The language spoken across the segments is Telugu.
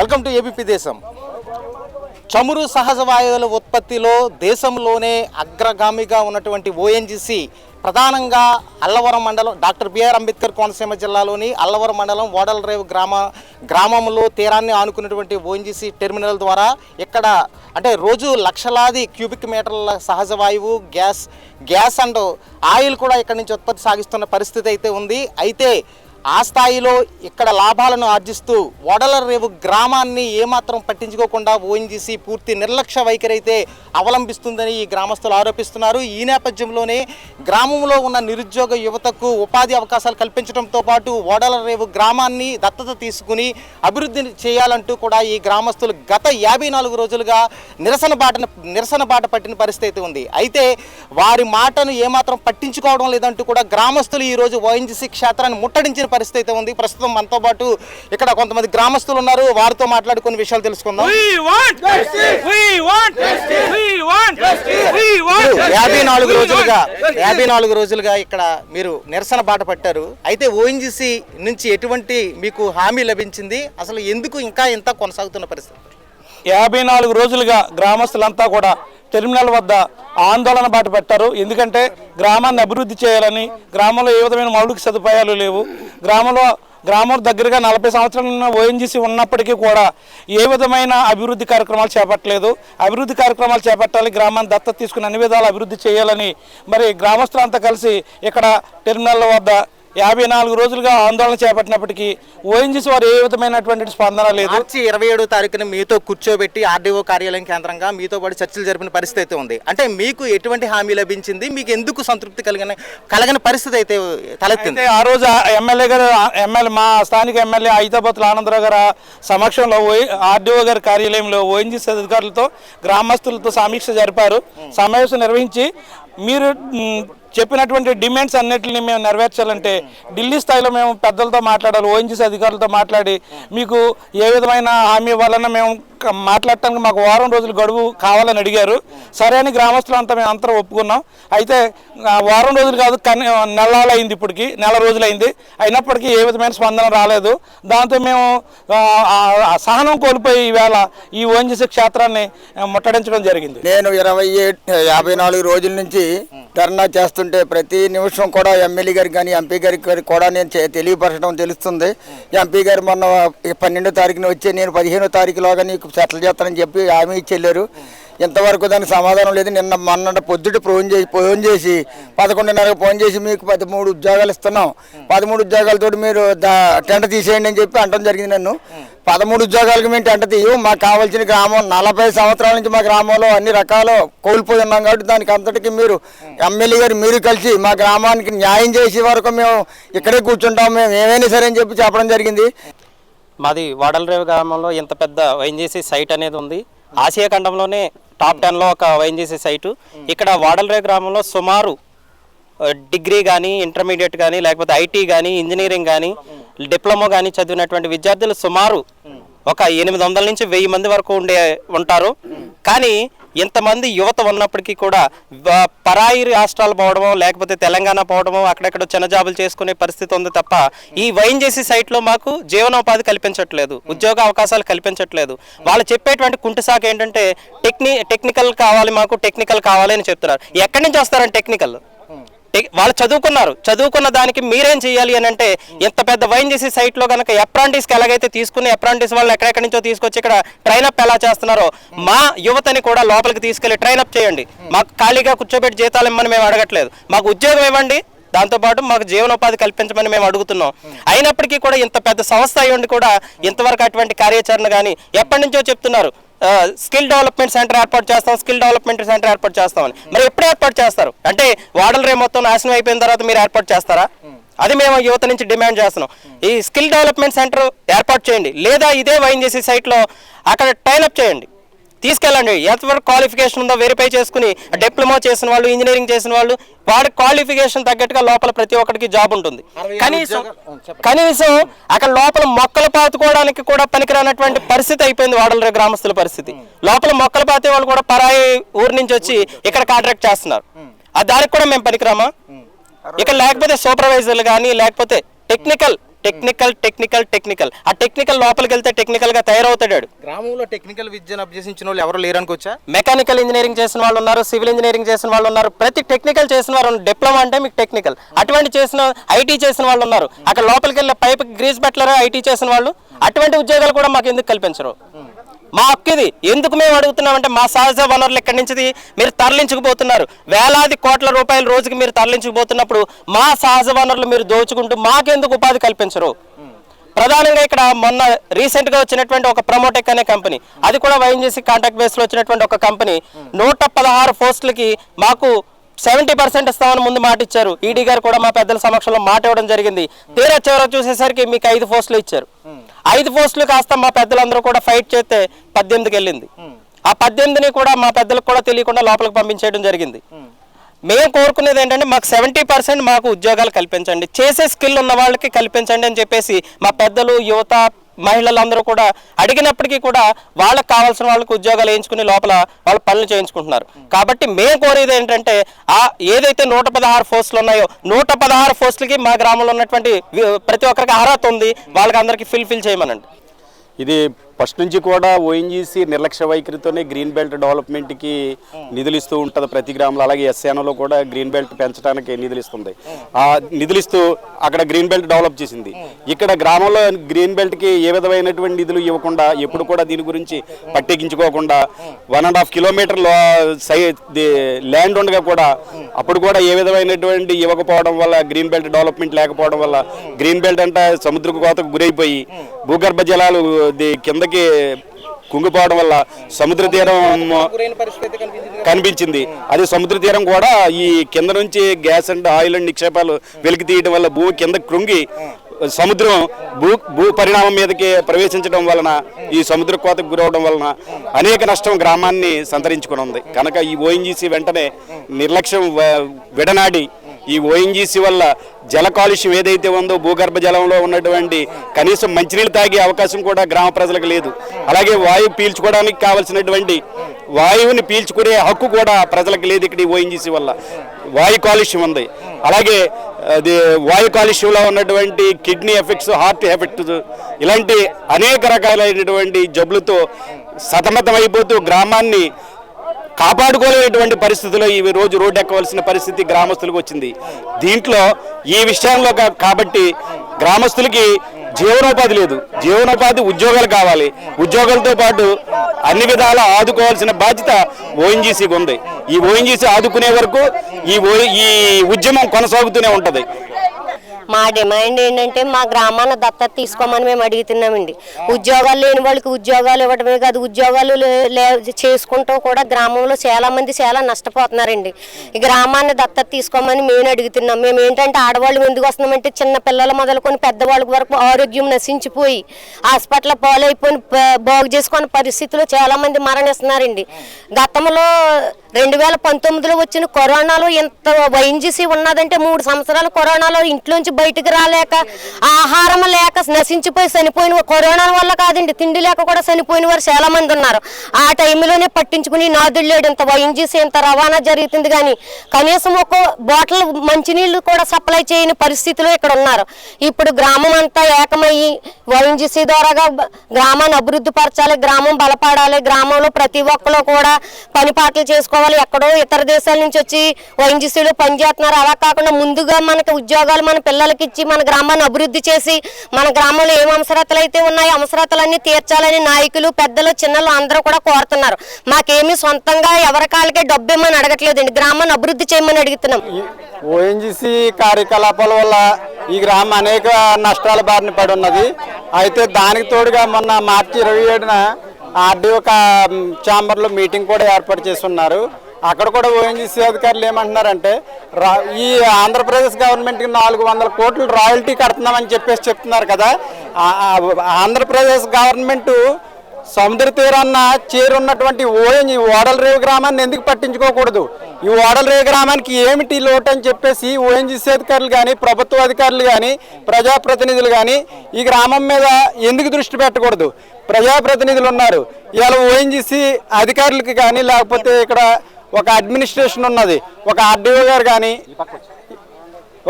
వెల్కమ్ టు ఏబీపీ దేశం. చమురు సహజ వాయువుల ఉత్పత్తిలో దేశంలోనే అగ్రగామిగా ఉన్నటువంటి ఓఎన్జీసీ ప్రధానంగా అల్లవరం మండలం డాక్టర్ బిఆర్ అంబేద్కర్ కోనసీమ జిల్లాలోని అల్లవరం మండలం ఓడలరేవు గ్రామ గ్రామంలో తీరాన్ని ఆనుకున్నటువంటి ఓఎన్జీసీ టెర్మినల్ ద్వారా ఇక్కడ అంటే రోజు లక్షలాది క్యూబిక్ మీటర్ల సహజ వాయువు గ్యాస్ గ్యాస్ అండ్ ఆయిల్ కూడా ఇక్కడ నుంచి ఉత్పత్తి సాగిస్తున్న పరిస్థితి అయితే ఉంది. అయితే ఆ స్థాయిలో ఇక్కడ లాభాలను ఆర్జిస్తూ వడల రేవు గ్రామాన్ని ఏమాత్రం పట్టించుకోకుండా ఓఎన్జీసీ పూర్తి నిర్లక్ష్య వైఖరి అయితే అవలంబిస్తుందని ఈ గ్రామస్తులు ఆరోపిస్తున్నారు. ఈ నేపథ్యంలోనే గ్రామంలో ఉన్న నిరుద్యోగ యువతకు ఉపాధి అవకాశాలు కల్పించడంతో పాటు వడల రేవు గ్రామాన్ని దత్తత తీసుకుని అభివృద్ధి చేయాలంటూ కూడా ఈ గ్రామస్తులు గత యాభై నాలుగు రోజులుగా నిరసన బాటను నిరసన బాట పట్టిన పరిస్థితి అయితే ఉంది. అయితే వారి మాటను ఏమాత్రం పట్టించుకోవడం లేదంటూ కూడా గ్రామస్తులు ఈ రోజు ఓఎన్జీసీ క్షేత్రాన్ని ముట్టడించిన పరిస్థితి అయితే ఉంది ప్రస్తుతం మనతో పాటు ఇక్కడ కొంతమంది గ్రామస్తులు ఉన్నారు వారితో మాట్లాడి కొన్ని విషయాలు తెలుసుకుందాం We want justice. We want justice. We want justice. We want justice. యాభై నాలుగు We రోజులుగా want justice. యాభై నాలుగు రోజులుగా ఇక్కడ మీరు నిరసన బాట పట్టారు అయితే ఓఎన్జీసీ నుంచి ఎటువంటి మీకు హామీ లభించింది అసలు ఎందుకు ఇంకా ఇంత కొనసాగుతున్న పరిస్థితి యాభై నాలుగు రోజులుగా గ్రామస్తులంతా కూడా టెర్మినల్ వద్ద ఆందోళన బాట పెట్టారు. ఎందుకంటే గ్రామాన్ని అభివృద్ధి చేయాలని గ్రామంలో ఏ విధమైన మౌలిక సదుపాయాలు లేవు. గ్రామంలో గ్రామం దగ్గరగా నలభై సంవత్సరాల ఉన్న ఓఎన్జీసీ ఉన్నప్పటికీ కూడా ఏ విధమైన అభివృద్ధి కార్యక్రమాలు చేపట్టలేదు. అభివృద్ధి కార్యక్రమాలు చేపట్టాలి గ్రామాన్ని దత్తత తీసుకుని అన్ని విధాలు అభివృద్ధి చేయాలని మరి గ్రామస్తులంతా కలిసి ఇక్కడ టెర్మినల్ వద్ద యాభై నాలుగు రోజులుగా ఆందోళన చేపట్టినప్పటికీ ఓఎన్జీసీ వారు ఏ విధమైనటువంటి స్పందన లేదు. మార్చి ఇరవై ఏడో తారీఖున మీతో కూర్చోబెట్టి ఆర్డీఓ కార్యాలయం కేంద్రంగా మీతో పాటు చర్చలు జరిపిన పరిస్థితి అయితే ఉంది. అంటే మీకు ఎటువంటి హామీ లభించింది? మీకు ఎందుకు సంతృప్తి కలిగిన కలగని పరిస్థితి అయితే తలెత్తింది? ఆ రోజు ఎమ్మెల్యే గారు ఎమ్మెల్యే మా స్థానిక ఎమ్మెల్యే ఐతాబత్తుల ఆనందరావు గారు సమక్షంలో ఓ ఆర్డీఓ గారి కార్యాలయంలో ఓఎన్జీసీ అధికారులతో గ్రామస్తులతో సమీక్ష జరిపారు. సమావేశం నిర్వహించి మీరు చెప్పినటువంటి డిమాండ్స్ అన్నిటిని మేము నెరవేర్చాలంటే ఢిల్లీ స్థాయిలో మేము పెద్దలతో మాట్లాడాలి ఓఎన్జీసీ అధికారులతో మాట్లాడి మీకు ఏ విధమైన హామీ ఇవ్వాలన్నా మేము మాట్లాడటానికి మాకు వారం రోజులు గడువు కావాలని అడిగారు. సరే అని గ్రామస్తులు అంతా మేము అంతా ఒప్పుకున్నాం. అయితే వారం రోజులు కాదు కని నెలలు అయింది ఇప్పటికి నెల రోజులు అయింది. అయినప్పటికీ ఏ విధమైన స్పందన రాలేదు. దాంతో మేము సహనం కోల్పోయి ఈవేళ ఈ ఓఎన్జీసీ క్షేత్రాన్ని ముట్టడించడం జరిగింది. నేను ఇరవై ఏ- యాభై నాలుగు రోజుల నుంచి ధర్నా చేస్తుంటే ప్రతి నిమిషం కూడా ఎమ్మెల్యే గారికి కానీ ఎంపీ గారికి కూడా నేను తెలియపరచడం తెలుస్తుంది. ఎంపీ గారు మొన్న ఈ పన్నెండో తారీఖున వచ్చి నేను పదిహేనో తారీఖులోగా నీకు సెటిల్ చేస్తానని చెప్పి హామీ ఇచ్చి వెళ్ళారు. ఇంతవరకు దానికి సమాధానం లేదు. నిన్న మొన్న పొద్దుట ఫోన్ చేసి ఫోన్ చేసి పదకొండున్నరకు ఫోన్ చేసి మీకు పదమూడు ఉద్యోగాలు ఇస్తున్నాం. పదమూడు ఉద్యోగాలతో మీరు టెంట తీసేయండి అని చెప్పి అంటడం జరిగింది నన్ను. పదమూడు ఉద్యోగాలకు మేము టెంట తీయం మాకు కావాల్సిన గ్రామం నలభై సంవత్సరాల నుంచి మా గ్రామంలో అన్ని రకాలు కోల్పోయి ఉన్నాం కాబట్టి దానికి అంతటికి మీరు ఎమ్మెల్యే గారు మీరు కలిసి మా గ్రామానికి న్యాయం చేసే వరకు మేము ఇక్కడే కూర్చుంటాం మేము ఏమైనా సరే అని చెప్పి చెప్పడం జరిగింది. మాది వాడలరేవు గ్రామంలో ఇంత పెద్ద వైఎన్జీసీ సైట్ అనేది ఉంది. ఆసియా ఖండంలోనే టాప్ టెన్లో ఒక వైఎన్జీసీ సైటు. ఇక్కడ వాడలరే గ్రామంలో సుమారు డిగ్రీ కానీ ఇంటర్మీడియట్ కానీ లేకపోతే ఐటీ కానీ ఇంజనీరింగ్ కానీ డిప్లొమా కానీ చదివినటువంటి విద్యార్థులు సుమారు ఒక ఎనిమిది వందల నుంచి వెయ్యి మంది వరకు ఉండే ఉంటారు. కానీ ఇంతమంది యువత ఉన్నప్పటికీ కూడా పరాయి రాష్ట్రాలు పోవడమో లేకపోతే తెలంగాణ పోవడమో అక్కడెక్కడ చిన్న జాబులు చేసుకునే పరిస్థితి ఉంది తప్ప ఈ వైఎన్జేసీ సైట్లో మాకు జీవనోపాధి కల్పించట్లేదు ఉద్యోగ అవకాశాలు కల్పించట్లేదు. వాళ్ళు చెప్పేటువంటి కుంటుసాకు ఏంటంటే టెక్ని టెక్నికల్ కావాలి మాకు టెక్నికల్ కావాలి అని చెప్తున్నారు. ఎక్కడి నుంచి వస్తారని టెక్నికల్? వాళ్ళు చదువుకున్నారు. చదువుకున్న దానికి మీరేం చేయాలి అని అంటే ఎంత పెద్ద వైన్ చేసి సైట్లో కనుక అప్రాంటిస్కి ఎలాగైతే తీసుకుని అప్రాంటిస్ వాళ్ళని ఎక్కడెక్కడి నుంచో తీసుకొచ్చి ఇక్కడ ట్రైన్ అప్ ఎలా చేస్తున్నారో మా యువతని కూడా లోపలికి తీసుకెళ్ళి ట్రైన్ అప్ చేయండి. మాకు ఖాళీగా కూర్చోబెట్టి జీతాలు ఇమ్మని మేము అడగట్లేదు. మాకు ఉద్యోగం ఇవ్వండి. దాంతోపాటు మాకు జీవనోపాధి కల్పించమని మేము అడుగుతున్నాం. అయినప్పటికీ కూడా ఇంత పెద్ద సంస్థ అయ్యండి ఉండి కూడా ఇంతవరకు అటువంటి కార్యాచరణ కానీ ఎప్పటి నుంచో చెప్తున్నారు. స్కిల్ డెవలప్మెంట్ సెంటర్ ఏర్పాటు చేస్తాం స్కిల్ డెవలప్మెంట్ సెంటర్ ఏర్పాటు చేస్తామని. మరి ఎప్పుడు ఏర్పాటు చేస్తారు? అంటే వాడల రే మొత్తం నాశనం అయిపోయిన తర్వాత మీరు ఏర్పాటు చేస్తారా? అది మేము యువత నుంచి డిమాండ్ చేస్తున్నాం. ఈ స్కిల్ డెవలప్మెంట్ సెంటర్ ఏర్పాటు చేయండి. లేదా ఇదే వైన్ చేసే సైట్లో అక్కడ టైలప్ చేయండి. తీసుకెళ్ళండి. ఎంతవరకు క్వాలిఫికేషన్ ఉందో వెరిఫై చేసుకుని డిప్లొమా చేసిన వాళ్ళు ఇంజనీరింగ్ చేసిన వాళ్ళు వాడి క్వాలిఫికేషన్ తగ్గట్టుగా లోపల ప్రతి ఒక్కరికి జాబ్ ఉంటుంది. కనీసం కనీసం అక్కడ లోపల మొక్కలు పాతుకోవడానికి కూడా పనికిరానటువంటి పరిస్థితి అయిపోయింది వాడల గ్రామస్తుల పరిస్థితి. లోపల మొక్కలు పాతే వాళ్ళు కూడా పరాయి ఊరి నుంచి వచ్చి ఇక్కడ కాంట్రాక్ట్ చేస్తున్నారు. ఆ దానికి కూడా మేము పనికిరామా? ఇక్కడ లేకపోతే సూపర్వైజర్లు కానీ లేకపోతే టెక్నికల్ టెక్నికల్ టెక్నికల్ టెక్నికల్. ఆ టెక్నికల్ లోపలికి వెళ్తే టెక్నికల్గా తయారవుతాడు గ్రామంలో టెక్నికల్ విద్యను అభ్యసించిన వాళ్ళు ఎవరు లేరనుకోవచ్చా మెకానికల్ ఇంజనీరింగ్ చేసిన వాళ్ళు ఉన్నారు సివిల్ ఇంజనీరింగ్ చేసిన వాళ్ళు ఉన్నారు. ప్రతి టెక్నికల్ చేసిన వారు. డిప్లొమా అంటే మీకు టెక్నికల్. అటువంటి చేసిన ఐటీ చేసిన వాళ్ళు ఉన్నారు. అక్కడ లోపలికి వెళ్ళే పైప్ గ్రీస్ బట్లర్ ఐటీ చేసిన వాళ్ళు. అటువంటి ఉద్యోగాలు కూడా మాకు ఎందుకు కల్పించరు? మా హక్కు ఇది ఎందుకు మేము అడుగుతున్నామంటే మా సహజ వనరులు ఇక్కడి నుంచి మీరు తరలించుకుపోతున్నారు. వేలాది కోట్ల రూపాయల రోజుకి మీరు తరలించుకుపోతున్నప్పుడు మా సహజ వనరులు మీరు దోచుకుంటూ మాకెందుకు ఉపాధి కల్పించరు? ప్రధానంగా ఇక్కడ మొన్న రీసెంట్గా వచ్చినటువంటి ఒక ప్రమోటెక్ అనే కంపెనీ. అది కూడా వైఎన్జీసీ కాంటాక్ట్ బేస్లో వచ్చినటువంటి ఒక కంపెనీ. నూట పదహారు పోస్టులకి మాకు సెవెంటీ పర్సెంట్ ఇస్తామని ముందు మాట ఇచ్చారు. ఈడీ గారు కూడా మా పెద్దల సమక్షంలో మాట ఇవ్వడం జరిగింది. తీరా చివరకు చూసేసరికి మీకు ఐదు పోస్టులు ఇచ్చారు. ఐదు పోస్టులు కాస్త మా పెద్దలందరూ కూడా ఫైట్ చేస్తే పద్దెనిమిదికి వెళ్ళింది. ఆ పద్దెనిమిదిని కూడా మా పెద్దలకు కూడా తెలియకుండా లోపలికి పంపించేయడం జరిగింది. మేము కోరుకునేది ఏంటంటే మాకు సెవెంటీ పర్సెంట్ మాకు ఉద్యోగాలు కల్పించండి. చేసే స్కిల్ ఉన్న వాళ్ళకి కల్పించండి అని చెప్పేసి మా పెద్దలు యువత మహిళలందరూ కూడా అడిగినప్పటికీ కూడా వాళ్ళకి కావాల్సిన వాళ్ళకి ఉద్యోగాలు వేయించుకుని లోపల వాళ్ళ పనులు చేయించుకుంటున్నారు. కాబట్టి మేము కోరేది ఏంటంటే ఆ ఏదైతే నూట పదహారు పోస్టులు ఉన్నాయో నూట పదహారు పోస్టులకి మా గ్రామంలో ఉన్నటువంటి ప్రతి ఒక్కరికి అర్హత ఉంది వాళ్ళకి అందరికీ ఫిల్ఫిల్ చేయమనండి. ఇది ఫస్ట్ నుంచి కూడా ఓఎన్జీసీ నిర్లక్ష్య వైఖరితోనే గ్రీన్ బెల్ట్ డెవలప్మెంట్కి నిధులు ఇస్తూ ఉంటుంది ప్రతి గ్రామంలో. అలాగే ఎస్ఎన్ఓలో కూడా గ్రీన్ బెల్ట్ పెంచడానికి నిధులు ఇస్తుంది ఆ నిధులు ఇస్తూ అక్కడ గ్రీన్ బెల్ట్ డెవలప్ చేసింది. ఇక్కడ గ్రామంలో గ్రీన్ బెల్ట్కి ఏ విధమైనటువంటి నిధులు ఇవ్వకుండా ఎప్పుడు కూడా దీని గురించి పట్టించుకోకుండా వన్ అండ్ హాఫ్ కిలోమీటర్ సై ల్యాండ్ ఉండగా కూడా అప్పుడు కూడా ఏ విధమైనటువంటి ఇవ్వకపోవడం వల్ల గ్రీన్ బెల్ట్ డెవలప్మెంట్ లేకపోవడం వల్ల గ్రీన్ బెల్ట్ అంటే సముద్రపు కోతకు గురైపోయి భూగర్భ జలాలు కిందకి కిందకి కుంగిపోవడం వల్ల సముద్ర తీరం కనిపించింది. అదే అది సముద్ర తీరం కూడా ఈ కింద నుంచి గ్యాస్ అండ్ ఆయిల్ అండ్ నిక్షేపాలు వెలికి తీయడం వల్ల భూమి కింద కృంగి సముద్రం భూ భూ పరిణామం మీదకి ప్రవేశించడం వలన ఈ సముద్ర కోతకు గురవడం వలన అనేక నష్టం గ్రామాన్ని సంతరించుకుని ఉంది కనుక ఈ ఓఎన్జీసీ వెంటనే నిర్లక్ష్యం విడనాడి ఈ ఓఎన్జీసీ వల్ల జల కాలుష్యం ఏదైతే ఉందో భూగర్భ జలంలో ఉన్నటువంటి కనీసం మంచినీళ్ళు తాగే అవకాశం కూడా గ్రామ ప్రజలకు లేదు. అలాగే వాయువు పీల్చుకోవడానికి కావలసినటువంటి వాయువుని పీల్చుకునే హక్కు కూడా ప్రజలకు లేదు ఇక్కడ ఈ ఓఎన్జీసీ వల్ల. వాయు కాలుష్యం ఉంది. అలాగే అది వాయు కాలుష్యంలో ఉన్నటువంటి కిడ్నీ ఎఫెక్ట్స్ హార్ట్ ఎఫెక్ట్స్ ఇలాంటి అనేక రకాలైనటువంటి జబ్బులతో సతమతమైపోతూ గ్రామాన్ని కాపాడుకోలేటువంటి పరిస్థితిలో ఈ రోజు రోడ్డు ఎక్కవలసిన పరిస్థితి గ్రామస్తులకు వచ్చింది. దీంట్లో ఈ విషయంలో కాబట్టి గ్రామస్తులకి జీవనోపాధి లేదు. జీవనోపాధి ఉద్యోగాలు కావాలి. ఉద్యోగాలతో పాటు అన్ని విధాలా ఆదుకోవాల్సిన బాధ్యత ఓఎన్జీసీకి ఉంది. ఈ ఓఎన్జీసీ ఆదుకునే వరకు ఈ ఓ- ఈ ఉద్యమం కొనసాగుతూనే ఉంటుంది. మా డిమాండ్ ఏంటంటే మా గ్రామాన్ని దత్తత తీసుకోమని మేము అడుగుతున్నామండి. ఉద్యోగాలు లేని వాళ్ళకి ఉద్యోగాలు ఇవ్వడమే కాదు ఉద్యోగాలు చేసుకుంటూ కూడా గ్రామంలో చాలా మంది చాలా నష్టపోతున్నారండి. ఈ గ్రామాన్ని దత్తత తీసుకోమని మేము అడుగుతున్నాం. మేము ఏంటంటే ఆడవాళ్ళు ఎందుకు వస్తున్నామంటే చిన్న పిల్లలు మొదలుకొని పెద్దవాళ్ళ వరకు ఆరోగ్యం నశించిపోయి హాస్పిటల్ పాలైపోయి బాగు చేసుకునే పరిస్థితిలో చాలా మంది మరణిస్తున్నారండి గతంలో రెండు వేల పంతొమ్మిదిలో వచ్చిన కరోనాలో ఇంత వైఎన్జీసీ ఉన్నదంటే మూడు సంవత్సరాలు కరోనాలో ఇంట్లోంచి బయటకు రాలేక ఆహారం లేక నశించిపోయి చనిపోయిన కరోనా వల్ల కాదండి తిండి లేక కూడా చనిపోయిన వారు చాలా మంది ఉన్నారు. ఆ టైంలోనే పట్టించుకుని నాదుళ్ళేడు ఇంత వైఎన్జీసీ ఇంత రవాణా జరుగుతుంది కానీ కనీసం ఒక బాటిల్ మంచినీళ్ళు కూడా సప్లై చేయని పరిస్థితిలో ఇక్కడ ఉన్నారు. ఇప్పుడు గ్రామం అంతా ఏకమయ్యి వైఎన్జీసీ ద్వారాగా గ్రామాన్ని అభివృద్ధి పరచాలి గ్రామం బలపడాలి గ్రామంలో ప్రతి ఒక్కరు కూడా పని పాటలు చేసుకోవాలి. ఎక్కడో ఇతర దేశాల నుంచి వచ్చి వైఎన్జీసీలో పనిచేస్తున్నారు. అలా కాకుండా ముందుగా మనకి ఉద్యోగాలు మన పిల్లలు పిల్లలకి ఇచ్చి మన గ్రామాన్ని అభివృద్ధి చేసి మన గ్రామంలో ఏం అవసరతలు అయితే ఉన్నాయో అవసరతలన్నీ తీర్చాలని నాయకులు పెద్దలు చిన్నలు అందరూ కూడా కోరుతున్నారు. మాకేమీ సొంతంగా ఎవరి కాళ్ళకే డబ్బు ఇమ్మని అడగట్లేదండి. గ్రామాన్ని అభివృద్ధి చేయమని అడుగుతున్నాం. ఓఎన్జిసి కార్యకలాపాల వల్ల ఈ గ్రామం అనేక నష్టాల బారిన పడి ఉన్నది అయితే దానికి తోడుగా మొన్న మార్చి ఇరవై ఏడున ఆర్డీఓ ఛాంబర్లో మీటింగ్ కూడా ఏర్పాటు చేస్తున్నారు. అక్కడ కూడా ఓఎన్జీసీ అధికారులు ఏమంటున్నారంటే రా ఈ ఆంధ్రప్రదేశ్ గవర్నమెంట్కి నాలుగు వందల కోట్లు రాయల్టీ కడుతున్నామని చెప్పేసి చెప్తున్నారు కదా. ఆంధ్రప్రదేశ్ గవర్నమెంట్ సముద్ర తీరాన్న చేరున్నటువంటి ఓఎన్ ఈ ఓడల రేవు గ్రామాన్ని ఎందుకు పట్టించుకోకూడదు? ఈ ఓడల రేవు గ్రామానికి ఏమిటి లోటు అని చెప్పేసి ఓఎన్జీసీ అధికారులు కానీ ప్రభుత్వ అధికారులు కానీ ప్రజాప్రతినిధులు కానీ ఈ గ్రామం మీద ఎందుకు దృష్టి పెట్టకూడదు? ప్రజాప్రతినిధులు ఉన్నారు. ఇవాళ ఓఎన్జీసీ అధికారులకి కానీ లేకపోతే ఇక్కడ ఒక అడ్మినిస్ట్రేషన్ ఉన్నది. ఒక ఆర్డీఓ గారు కానీ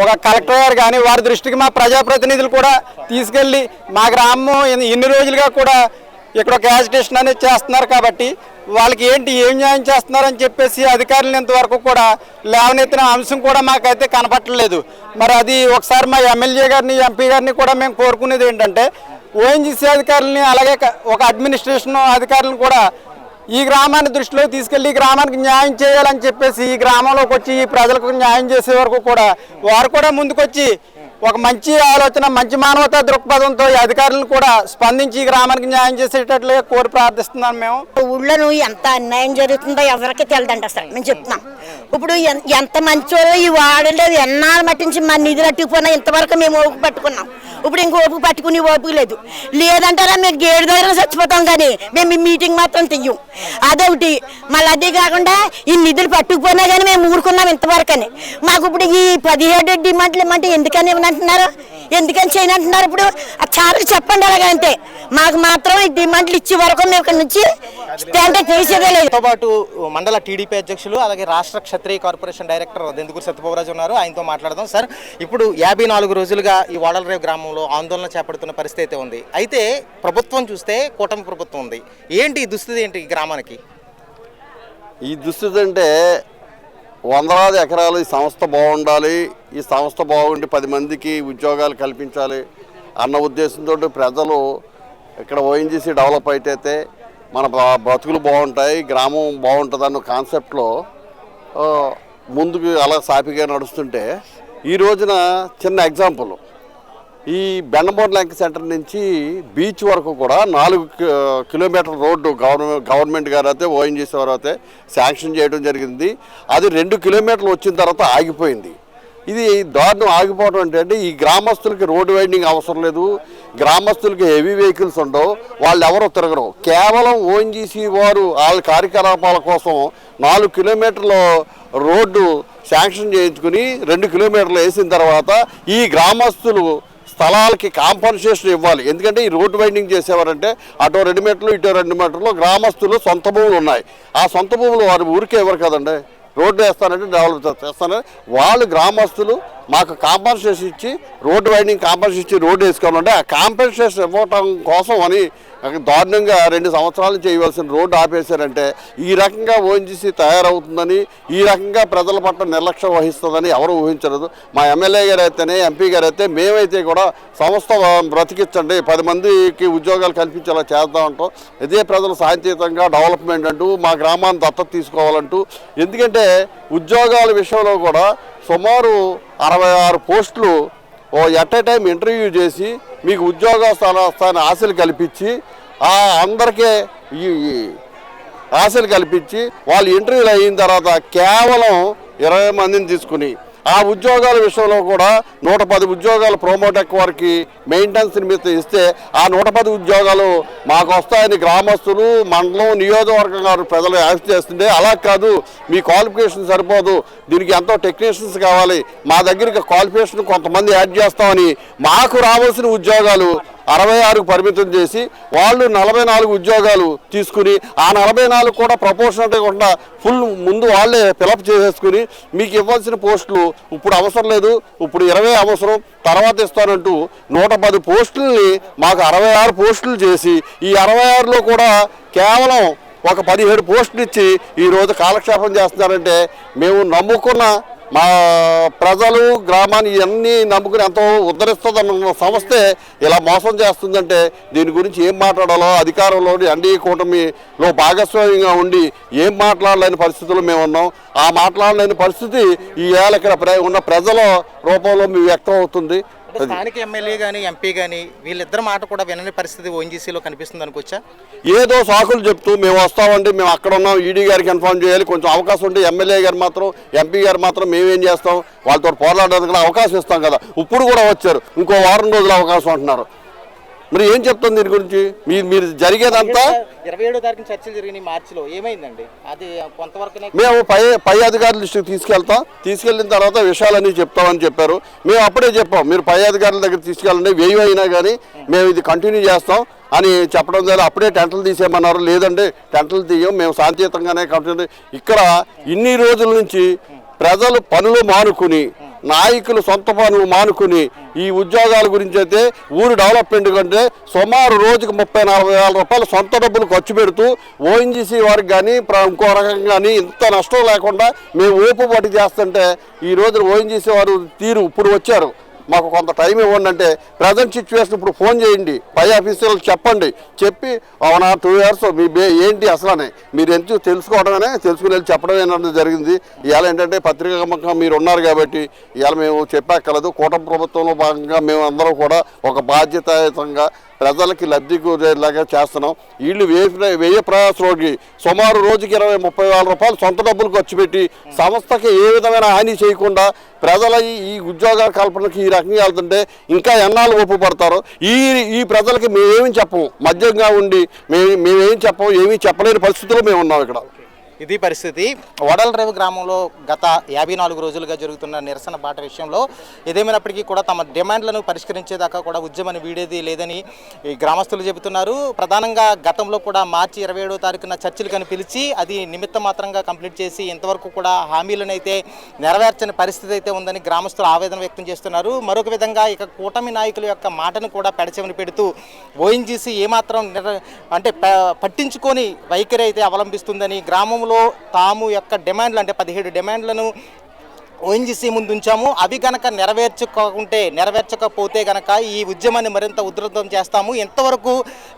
ఒక కలెక్టర్ గారు కానీ వారి దృష్టికి మా ప్రజాప్రతినిధులు కూడా తీసుకెళ్ళి మా గ్రామం ఎన్ని రోజులుగా కూడా ఇక్కడ ఒక యాజిటేషన్ అనేది చేస్తున్నారు కాబట్టి వాళ్ళకి ఏంటి ఏం న్యాయం చేస్తున్నారని చెప్పేసి అధికారులు ఇంతవరకు కూడా లేవనెత్తిన అంశం కూడా మాకైతే కనపట్టలేదు. మరి అది ఒకసారి మా ఎమ్మెల్యే గారిని ఎంపీ గారిని కూడా మేము కోరుకునేది ఏంటంటే ఓఎన్జీసీ అధికారులని అలాగే ఒక అడ్మినిస్ట్రేషన్ అధికారులను కూడా ఈ గ్రామాన్ని దృష్టిలో తీసుకెళ్ళి ఈ గ్రామానికి న్యాయం చేయాలని చెప్పేసి ఈ గ్రామంలోకి వచ్చి ఈ ప్రజలకు న్యాయం చేసే వరకు కూడా వారు కూడా ముందుకొచ్చి ఒక మంచి ఆలోచన మంచి మానవతా దృక్పథంతో అధికారులు అధికారులను కూడా స్పందించి గ్రామానికి న్యాయం చేసేటట్లుగా కోరి ప్రార్థిస్తున్నాం మేము. ఊళ్ళో ఎంత అన్యాయం జరుగుతుందో ఎవరికి తెలియదండి అసలు. మేము చెప్తున్నాం. ఇప్పుడు ఎంత మంచోళ్ళు ఈ వాడలేదు ఎన్నాళ్ళు మట్టించి మన నిధులు అట్టుకుపోయినా ఇంతవరకు మేము ఓపు పట్టుకున్నాం. ఇప్పుడు ఇంకో ఓపు పట్టుకుని ఓపు లేదు. లేదంటారా మేము గేడు దగ్గర చచ్చిపోతాం కానీ మేము ఈ మీటింగ్ మాత్రం తెయ్యం. అదొకటి. మళ్ళీ అదే కాకుండా ఈ నిధులు పట్టుకుపోయినా కానీ మేము ఊరుకున్నాం ఇంతవరకు అని మాకు ఇప్పుడు ఈ పదిహేడు డిమాండ్లు ఏమంటే ఎందుకని ఇవ్వనంటున్నారు ఎందుకని చేయనంటున్నారు ఇప్పుడు? ఆ చాలకు చెప్పండి అలాగే అంతే మాకు మాత్రం ఈ డిమాండ్లు ఇచ్చే వరకు మేము ఇక్కడ నుంచి స్టాండ్ చేసేదే లేదు. తో పాటు మండల టీడీపీ అధ్యక్షులు అలాగే రాష్ట్ర క్షత్రియ కార్పొరేషన్ డైరెక్టర్ దెందుకూరు సత్యబాబురాజు ఉన్నారు. ఆయనతో మాట్లాడదాం. సార్ ఇప్పుడు యాభై నాలుగు రోజులుగా ఈ వాడలరేవు గ్రామంలో ఆందోళన చేపడుతున్న పరిస్థితి అయితే ఉంది. అయితే ప్రభుత్వం చూస్తే కూటమి ప్రభుత్వం ఉంది. ఏంటి ఈ దుస్థితి ఏంటి ఈ గ్రామానికి? ఈ దుస్థితి అంటే వందలాది ఎకరాలు ఈ సంస్థ బాగుండాలి ఈ సంస్థ బాగుండి పది మందికి ఉద్యోగాలు కల్పించాలి అన్న ఉద్దేశంతో ప్రజలు ఇక్కడ ఓఎన్జీసీ డెవలప్ అయితే మన బ్రతుకులు బతుకులు బాగుంటాయి గ్రామం బాగుంటుంది అన్న కాన్సెప్ట్లో ముందుకు అలా సాఫీగా నడుస్తుంటే ఈ రోజున చిన్న ఎగ్జాంపుల్. ఈ బెండమూర్ ల్యాంక్ సెంటర్ నుంచి బీచ్ వరకు కూడా నాలుగు కిలోమీటర్ రోడ్డు గవర్నమెంట్ గవర్నమెంట్ గారు అయితే ఓఎన్జీసీ వారు అయితే శాంక్షన్ చేయడం జరిగింది. అది రెండు కిలోమీటర్లు వచ్చిన తర్వాత ఆగిపోయింది. ఇది దారుణం ఆగిపోవడం అంటే అంటే ఈ గ్రామస్తులకి రోడ్డు వైండింగ్ అవసరం లేదు. గ్రామస్తులకి హెవీ వెహికల్స్ ఉండవు. వాళ్ళు ఎవరు తిరగరు. కేవలం ఓఎన్జీసీ వారు వాళ్ళ కార్యకలాపాల కోసం నాలుగు కిలోమీటర్ల రోడ్డు శాంక్షన్ చేయించుకుని రెండు కిలోమీటర్లు వేసిన తర్వాత ఈ గ్రామస్తులు స్థలాలకి కాంపన్సేషన్ ఇవ్వాలి. ఎందుకంటే ఈ రోడ్డు వైండింగ్ చేసేవారంటే అటో రెండు మీటర్లు ఇటో రెండు మీటర్లు గ్రామస్తులు సొంత భూములు ఉన్నాయి. ఆ సొంత భూములు వారి ఊరికే ఇవ్వరు కదండి? రోడ్డు వేస్తానంటే డెవలప్ చేస్తానని వాళ్ళు గ్రామస్తులు మాకు కాంపన్సేషన్ ఇచ్చి రోడ్డు వైండింగ్ కాంపన్సేషన్ ఇచ్చి రోడ్డు వేసుకోవాలంటే ఆ కాంపన్సేషన్ ఇవ్వటం కోసం అని దారుణంగా రెండు సంవత్సరాలు చేయవలసిన రోడ్డు ఆపేశారంటే ఈ రకంగా ఓఎన్జీసీ తయారవుతుందని ఈ రకంగా ప్రజల పట్ల నిర్లక్ష్యం వహిస్తుందని ఎవరు ఊహించలేదు. మా ఎమ్మెల్యే గారు అయితేనే ఎంపీ గారు అయితే మేమైతే కూడా సంస్థ బ్రతికించండి పది మందికి ఉద్యోగాలు కల్పించేలా చేద్దామంటాం ఇదే ప్రజలు శాంతియుతంగా డెవలప్మెంట్ అంటూ మా గ్రామాన్ని దత్తత తీసుకోవాలంటూ ఎందుకంటే ఉద్యోగాల విషయంలో కూడా సుమారు అరవై ఆరు పోస్టులు ఓ ఎట్ ఏ టైం ఇంటర్వ్యూ చేసి మీకు ఉద్యోగ స్థాన ఆశలు కల్పించి ఆ అందరికీ ఈ ఈ ఆశలు కల్పించి వాళ్ళు ఇంటర్వ్యూలు అయిన తర్వాత కేవలం ఇరవై మందిని తీసుకుని ఆ ఉద్యోగాల విషయంలో కూడా నూట పది ఉద్యోగాలు ప్రోమోటెక్ వారికి మెయింటెనెన్స్ నిమిత్తం ఇస్తే ఆ నూట పది ఉద్యోగాలు మాకు వస్తాయని గ్రామస్తులు మండలం నియోజకవర్గం గారు ప్రజలు యాక్ట్ చేస్తుంటే అలా కాదు. మీ క్వాలిఫికేషన్ సరిపోదు. దీనికి ఎంతో టెక్నీషియన్స్ కావాలి. మా దగ్గరికి క్వాలిఫికేషన్ కొంతమంది యాడ్ చేస్తామని మాకు రావాల్సిన ఉద్యోగాలు అరవై ఆరుకు పరిమితం చేసి వాళ్ళు నలభై నాలుగు ఉద్యోగాలు తీసుకుని ఆ నలభై నాలుగు కూడా ప్రపోర్షనల్గా కూడా ఫుల్ ముందు వాళ్ళే ఫిలప్ చేసేసుకుని మీకు ఇవ్వాల్సిన పోస్టులు ఇప్పుడు అవసరం లేదు ఇప్పుడు ఇరవై అవసరం తర్వాత ఇస్తానంటూ నూట పది పోస్టుల్ని మాకు అరవై ఆరు పోస్టులు చేసి ఈ అరవై ఆరులో కూడా కేవలం ఒక పదిహేడు పోస్టులు ఇచ్చి ఈరోజు కాలక్షేపం చేస్తున్నారంటే మేము నమ్ముకున్న మా ప్రజలు గ్రామాన్ని ఇవన్నీ నమ్ముకుని ఎంతో ఉద్ధరిస్తుందన్న సంస్థే ఇలా మోసం చేస్తుందంటే దీని గురించి ఏం మాట్లాడాలో అధికారంలో ఎన్డీఏ కూటమిలో భాగస్వామ్యంగా ఉండి ఏం మాట్లాడలేని పరిస్థితుల్లో మేము ఉన్నాం. ఆ మాట్లాడలేని పరిస్థితి ఈ ఏళ్ళ ఇక్కడ ఉన్న ప్రజల రూపంలో మీ వ్యక్తం అవుతుంది. అంటే స్థానిక ఎమ్మెల్యే కానీ ఎంపీ కానీ వీళ్ళిద్దరి మాట కూడా వినని పరిస్థితి ఓఎన్జీసీలో కనిపిస్తుంది అనుకోవచ్చా? ఏదో సాకులు చెప్తూ మేము వస్తామండి మేము అక్కడ ఉన్నాం ఈడీ గారికి ఇన్ఫార్మ్ చేయాలి కొంచెం అవకాశం ఉంటే ఎమ్మెల్యే గారు మాత్రం ఎంపీ గారు మాత్రం మేమేం చేస్తాం వాళ్ళతో పోరాడడానికి అవకాశం ఇస్తాం కదా. ఇప్పుడు కూడా వచ్చారు ఇంకో వారం రోజులు అవకాశం అంటున్నారు మరి ఏం చెప్తాం దీని గురించి? మీ మీరు జరిగేదంతా? ఇరవై ఏడో తారీఖున చర్చలు జరిగినాయి మార్చిలో. ఏమైందండి? అది కొంతవరకునే మేము పై పై అధికారుల దృష్టికి తీసుకెళ్తాం. తీసుకెళ్ళిన తర్వాత విషయాలన్నీ చెప్తామని చెప్పారు. మేము అప్పుడే చెప్పాం మీరు పై అధికారుల దగ్గర తీసుకెళ్ళండి వెయ్యి అయినా కానీ మేము ఇది కంటిన్యూ చేస్తాం అని చెప్పడం ద్వారా అప్పుడే టెంటలు తీసేయమన్నారు. లేదండి టెంటలు తీయం మేము శాంతియుతంగానే కంటిన్యూ ఇక్కడ ఇన్ని రోజుల నుంచి ప్రజలు పనులు మానుకుని నాయకులు సొంత పనులు మానుకుని ఈ ఉద్యోగాల గురించి అయితే ఊరు డెవలప్మెంట్ కంటే సుమారు రోజుకి ముప్పై నలభై వేల రూపాయలు సొంత డబ్బులు ఖర్చు పెడుతూ ఓఎన్జీసీ వారికి కానీ ఇంకో రకంగా కానీ ఇంత నష్టం లేకుండా మేము ఓపు పట్టి చేస్తుంటే ఈ రోజున ఓఎన్జీసీ వారు తీరు ఇప్పుడు వచ్చారు. మాకు కొంత టైం ఇవ్వండి అంటే ప్రజెంట్ సిచ్యువేషన్ ఇప్పుడు ఫోన్ చేయండి. పై ఆఫీసర్లు చెప్పండి. చెప్పి అవునా టూ ఇయర్స్ మీ బే ఏంటి అసలనే? మీరు ఎందుకు తెలుసుకోవడమే తెలుసుకుని వెళ్ళి చెప్పడం ఏంటంటే జరిగింది. ఇవాళ ఏంటంటే పత్రికా మీరు ఉన్నారు కాబట్టి ఇవాళ మేము చెప్పక్కర్లేదు. కూటమి ప్రభుత్వంలో భాగంగా మేము అందరం కూడా ఒక బాధ్యతాయుతంగా ప్రజలకి లబ్ధి కూరేలాగా చేస్తున్నాం. వీళ్ళు వేయ వ్యయ ప్రయాసంలోకి సుమారు రోజుకి ఇరవై ముప్పై వేల రూపాయలు సొంత డబ్బులు ఖర్చు పెట్టి సంస్థకి ఏ విధమైన హాని చేయకుండా ప్రజల ఈ- ఉద్యోగ ఉద్యోగాల కల్పనకి ఈ రకంగా వెళ్తుంటే ఇంకా ఎన్నాళ్ళు ఒప్పుపడతారు ఈ ఈ ప్రజలకి మేమేమి చెప్పము? మధ్యంగా ఉండి మేము మేమేం చెప్పము? ఏమీ చెప్పలేని పరిస్థితుల్లో మేము ఉన్నాం ఇక్కడ. ఇది పరిస్థితి. వడలరేవు గ్రామంలో గత యాభై నాలుగు రోజులుగా జరుగుతున్న నిరసన బాట విషయంలో ఏదేమైనప్పటికీ కూడా తమ డిమాండ్లను పరిష్కరించేదాకా కూడా ఉద్యమం వీడేది లేదని ఈ గ్రామస్తులు చెబుతున్నారు. ప్రధానంగా గతంలో కూడా మార్చి ఇరవై ఏడో తారీఖున చర్చలు కని పిలిచి అది నిమిత్త మాత్రంగా కంప్లీట్ చేసి ఇంతవరకు కూడా హామీలను అయితే నెరవేర్చని పరిస్థితి అయితే ఉందని గ్రామస్తులు ఆవేదన వ్యక్తం చేస్తున్నారు. మరొక విధంగా ఇక కూటమి నాయకుల యొక్క మాటను కూడా పెడచెవిని పెడుతూ ఓఎన్జీసీ ఏమాత్రం నిర అంటే పట్టించుకొని వైఖరి అయితే అవలంబిస్తుందని గ్రామంలో తాము యొక్క డిమాండ్లు అంటే పదిహేడు డిమాండ్లను ఓఎన్జీసీ ముందు ఉంచాము అవి గనక నెరవేర్చుకుంటే నెరవేర్చకపోతే గనక ఈ ఉద్యమాన్ని మరింత ఉధృతం చేస్తాము. ఎంతవరకు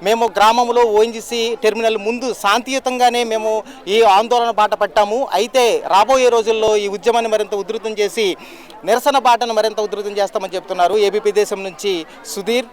మేము గ్రామంలో ఓఎన్జీసీ టెర్మినల్ ముందు శాంతియుతంగానే మేము ఈ ఆందోళన బాట పట్టాము. అయితే రాబోయే రోజుల్లో ఈ ఉద్యమాన్ని మరింత ఉధృతం చేసి నిరసన బాటను మరింత ఉధృతం చేస్తామని చెప్తున్నారు ఏబీపీ దేశం నుంచి సుధీర్.